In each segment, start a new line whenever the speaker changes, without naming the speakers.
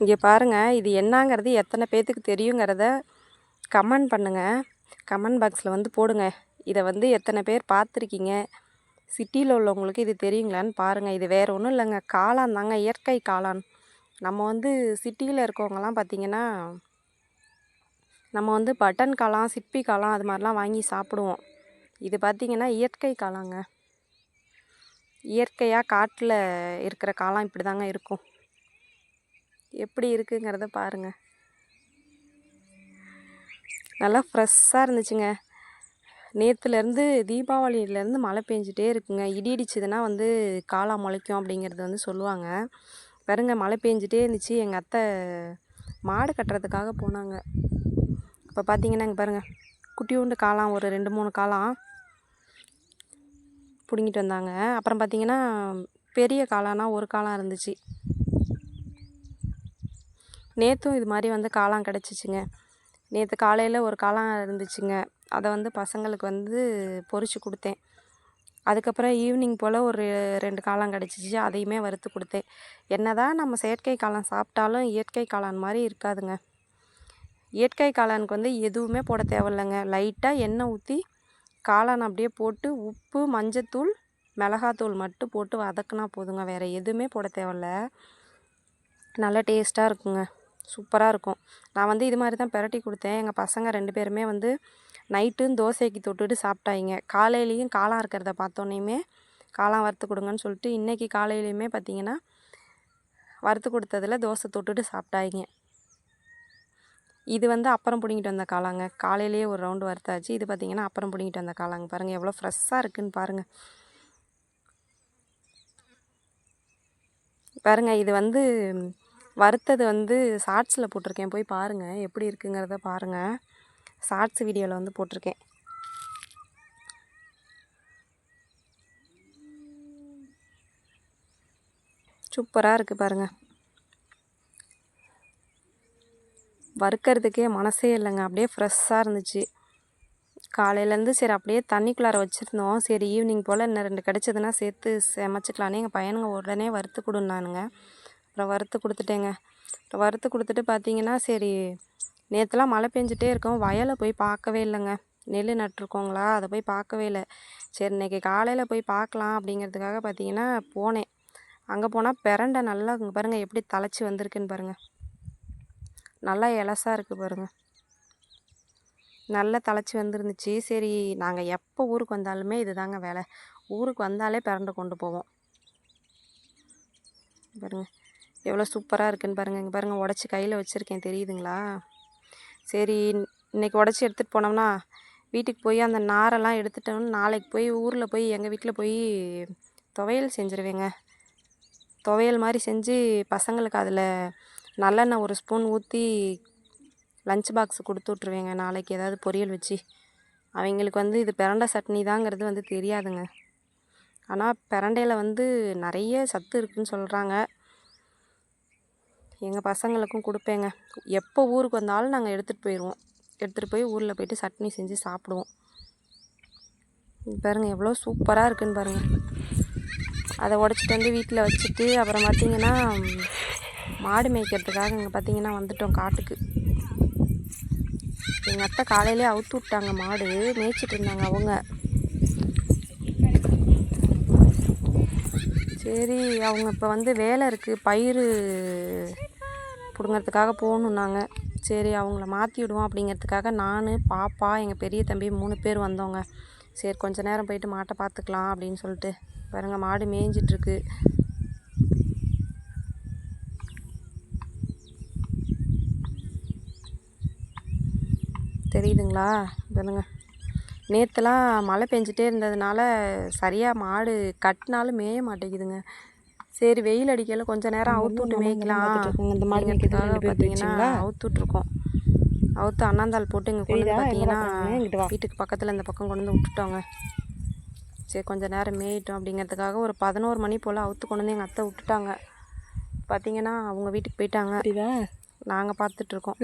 இங்கே பாருங்கள் இது என்னங்கிறது எத்தனை பேர்த்துக்கு தெரியுங்கிறத கமெண்ட் பண்ணுங்கள் கமெண்ட் பாக்ஸில் வந்து போடுங்க. இதை வந்து எத்தனை பேர் பார்த்துருக்கீங்க? சிட்டியில் உள்ளவங்களுக்கு இது தெரியுங்களான்னு பாருங்கள் இது வேறு ஒன்றும் இல்லைங்க. காளான் தாங்க இயற்கை காளான். நம்ம வந்து சிட்டியில் இருக்கவங்கலாம் பார்த்திங்கன்னா நம்ம வந்து பட்டன் காளான் சிப்பி காளான் அது மாதிரிலாம் வாங்கி சாப்பிடுவோம். இது பார்த்திங்கன்னா இயற்கை காளாங்க. இயற்கையாக காட்டில் இருக்கிற காளான் இப்படி தாங்க இருக்கும். எப்படி இருக்குங்கிறத பாருங்கள் நல்லா ஃப்ரெஷ்ஷாக இருந்துச்சுங்க. நேற்றுலேருந்து தீபாவளியிலேருந்து மழை பெஞ்சிட்டே இருக்குங்க. இடி இடிச்சதுன்னா வந்து காளான் முளைக்கும் அப்படிங்கிறது வந்து சொல்லுவாங்க. பாருங்க மழை பெஞ்சிட்டே இருந்துச்சு. எங்கள் அத்தை மாடு கட்டுறதுக்காக போனாங்க. இப்போ பார்த்தீங்கன்னா இங்கே பாருங்கள் குட்டியூண்டு காளான் ஒரு ரெண்டு மூணு காளான் பிடுங்கிட்டு வந்தாங்க. அப்புறம் பார்த்திங்கன்னா பெரிய காளானா ஒரு காளான் இருந்துச்சு. நேற்றும் இது மாதிரி வந்து காளான் கிடச்சிச்சிங்க. நேற்று காலையில் ஒரு காளான் இருந்துச்சுங்க. அதை வந்து பசங்களுக்கு வந்து பொறிச்சு கொடுத்தேன். அதுக்கப்புறம் ஈவினிங் போல் ஒரு ரெண்டு காளான் கிடச்சிச்சு. அதையுமே வறுத்து கொடுத்தேன். என்ன தான் நம்ம செயற்கை காளான் சாப்பிட்டாலும் இயற்கை காளான் மாதிரி இருக்காதுங்க. இயற்கை காளானுக்கு வந்து எதுவுமே போட தேவையில்லைங்க. லைட்டாக எண்ணெய் ஊற்றி காளான் அப்படியே போட்டு உப்பு மஞ்சத்தூள் மிளகாத்தூள் மட்டும் போட்டு வதக்குனா போதுங்க. வேறு எதுவுமே போட தேவையில்ல. நல்லா டேஸ்ட்டாக இருக்குங்க. சூப்பராக இருக்கும். நான் வந்து இது மாதிரி தான் பிரட்டி கொடுத்தேன். எங்கள் பசங்க ரெண்டு பேருமே வந்து நைட்டும் தோசைக்கு தொட்டுட்டு சாப்பிட்டாங்க. காலையிலையும் காளான் இருக்கிறத பார்த்தோன்னே காளான் வறுத்து கொடுங்கன்னு சொல்லிட்டு இன்றைக்கி காலையிலையுமே பார்த்தீங்கன்னா வறுத்து கொடுத்ததில் தோசை தொட்டுட்டு சாப்பிட்டாங்க. இது வந்து அப்புறம் பிடிங்கிட்டு வந்த காளாங்க. காலையிலேயே ஒரு ரவுண்டு வறுத்தாச்சு. இது பார்த்திங்கன்னா அப்புறம் பிடிங்கிட்டு வந்த காளாங்க. பாருங்கள் எவ்வளோ ஃப்ரெஷ்ஷாக இருக்குதுன்னு பாருங்கள் பாருங்கள் இது வந்து வறுத்தது வந்து ஷார்ட்ஸில் போட்டிருக்கேன். போய் பாருங்கள் எப்படி இருக்குங்கிறத பாருங்கள் ஷார்ட்ஸ் வீடியோவில் வந்து போட்டிருக்கேன். சூப்பராக இருக்குது பாருங்கள் வறுக்கிறதுக்கே மனசே இல்லைங்க. அப்படியே ஃப்ரெஷ்ஷாக இருந்துச்சு. காலையிலேருந்து சரி அப்படியே தண்ணிக்குள்ளார வச்சுருந்தோம். சரி ஈவினிங் போல் இன்னும் ரெண்டு கிடச்சதுன்னா சேர்த்து சமைச்சிக்கலான்னு எங்கள் பையனுங்க உடனே வறுத்து கொடுன்னானுங்க. அப்புறம் வறுத்து கொடுத்துட்டேங்க. அப்புறம் வறுத்து கொடுத்துட்டு பார்த்தீங்கன்னா சரி நேற்றுலாம் மழை பெஞ்சிட்டே இருக்கும். வயலை போய் பார்க்கவே இல்லைங்க. நெல் நட்டுருக்கோங்களா? அதை போய் பார்க்கவே இல்லை. சரி இன்றைக்கி காலையில் போய் பார்க்கலாம் அப்படிங்கிறதுக்காக பார்த்தீங்கன்னா போனேன். அங்கே போனால் பிரண்டை நல்லா இங்கே பாருங்கள் எப்படி தழைச்சி வந்திருக்குன்னு பாருங்கள் நல்லா இலசாக இருக்குது பாருங்கள் நல்லா தலைச்சி வந்துருந்துச்சு. சரி நாங்கள் எப்போ ஊருக்கு வந்தாலுமே இது தாங்க வேலை. ஊருக்கு வந்தாலே பிரண்டை கொண்டு போவோம். பாருங்கள் எவ்வளோ சூப்பராக இருக்குன்னு பாருங்கள் இங்கே பாருங்கள் உடச்சி கையில் வச்சுருக்கேன். தெரியுதுங்களா? சரி இன்றைக்கி உடச்சி எடுத்துகிட்டு போனோம்னா வீட்டுக்கு போய் அந்த நாரெல்லாம் எடுத்துட்டோம்னு நாளைக்கு போய் ஊரில் போய் எங்கள் வீட்டில் போய் துவையல் செஞ்சுருவேங்க. துவையல் மாதிரி செஞ்சு பசங்களுக்கு அதில் நல்லெண்ணெய் ஒரு ஸ்பூன் ஊற்றி லஞ்ச் பாக்ஸ் கொடுத்து விட்ருவேங்க நாளைக்கு ஏதாவது பொரியல் வச்சு. அவங்களுக்கு வந்து இது பிரண்டை சட்னி தாங்கிறது வந்து தெரியாதுங்க. ஆனால் பிரண்டையில் வந்து நிறைய சத்து இருக்குதுன்னு சொல்கிறாங்க எங்கள் பசங்களுக்கும் கொடுப்பேங்க. எப்போ ஊருக்கு வந்தாலும் நாங்கள் எடுத்துகிட்டு போயிடுவோம் எடுத்துகிட்டு போய் ஊரில் போயிட்டு சட்னி செஞ்சு சாப்பிடுவோம். பாருங்கள் எவ்வளோ சூப்பராக இருக்குதுன்னு பாருங்கள் அதை உடச்சிட்டு வந்து வீட்டில் வச்சுட்டு அப்புறம் பார்த்திங்கன்னா மாடு மேய்க்கிறதுக்காக இங்கே பார்த்திங்கன்னா வந்துட்டோம் காட்டுக்கு. எங்கள் அத்தை காலையிலே அவுத்து விட்டாங்க மாடு. மேய்ச்சிட்டு இருந்தாங்க அவங்க. சரி அவங்க இப்போ வந்து வேலை இருக்குது பயிர் கொடுங்கறதுக்காக போகணுன்னாங்க. சரி அவங்கள மாற்றி விடுவோம் அப்படிங்கிறதுக்காக நான் பாப்பா எங்கள் பெரிய தம்பி மூணு பேர் வந்தோங்க. சரி கொஞ்ச நேரம் போயிட்டு மாட்டை பார்த்துக்கலாம் அப்படின்னு சொல்லிட்டு. பாருங்கள் மாடு மேய்ஞ்சிட்ருக்கு. தெரியுதுங்களா? பாருங்க. நேற்றுலாம் மழை பெஞ்சிட்டே இருந்ததுனால சரியாக மாடு கட்டினாலும் மேய மாட்டேங்குதுங்க. சரி வெயில் அடிக்கல கொஞ்சம் நேரம் அவுத்து விட்டு மேய்க்கலாம்.
இந்த மாதிரி
பார்த்தீங்கன்னா அவுத்து விட்ருக்கோம் அவுத்து அண்ணாந்தாள் போட்டு இங்கே கொண்டு வந்து பார்த்தீங்கன்னா வீட்டுக்கு பக்கத்தில் இந்த பக்கம் கொண்டு வந்து விட்டுட்டோங்க. சரி கொஞ்சம் நேரம் மேயிட்டோம் அப்படிங்கிறதுக்காக ஒரு பதினோரு மணி போல் அவுத்து கொண்டு வந்து எங்கள் அத்தை விட்டுட்டாங்க. பார்த்தீங்கன்னா அவங்க வீட்டுக்கு போயிட்டாங்க. நாங்கள் பார்த்துட்ருக்கோம்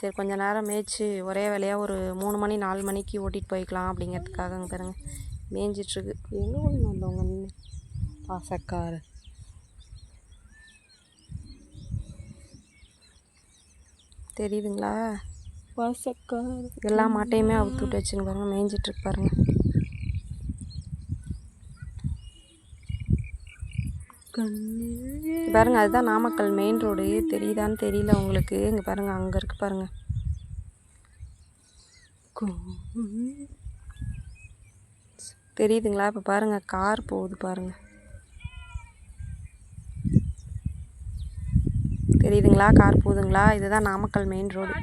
சரி கொஞ்சம் நேரம் மேய்ச்சி ஒரே வேலையாக ஒரு மூணு மணி நாலு மணிக்கு ஓட்டிகிட்டு போய்க்கலாம் அப்படிங்கிறதுக்காக பாருங்க. மேய்ஞ்சிட்ருக்கு.
எங்கே கொண்டு வந்தவங்க பாசக்கார
தெரியுதுங்களா?
பாசக்கார
எல்லா மாட்டையுமே அவுத்து விட்டு வச்சுங்க பாருங்க மேய்ஞ்சிட்ருக்கு பாருங்க.
கண்ணே
இங்க பாருங்க அதுதான் நாமக்கல் மெயின் ரோடு தெரியுதான்னு தெரியல உங்களுக்கு. இங்கே பாருங்க அங்கே இருக்கு பாருங்க. தெரியுதுங்களா? இப்போ பாருங்க கார் போகுது பாருங்க. தெரியுதுங்களா? கார் போகுதுங்களா இதுதான் நாமக்கல் மெயின் ரோடு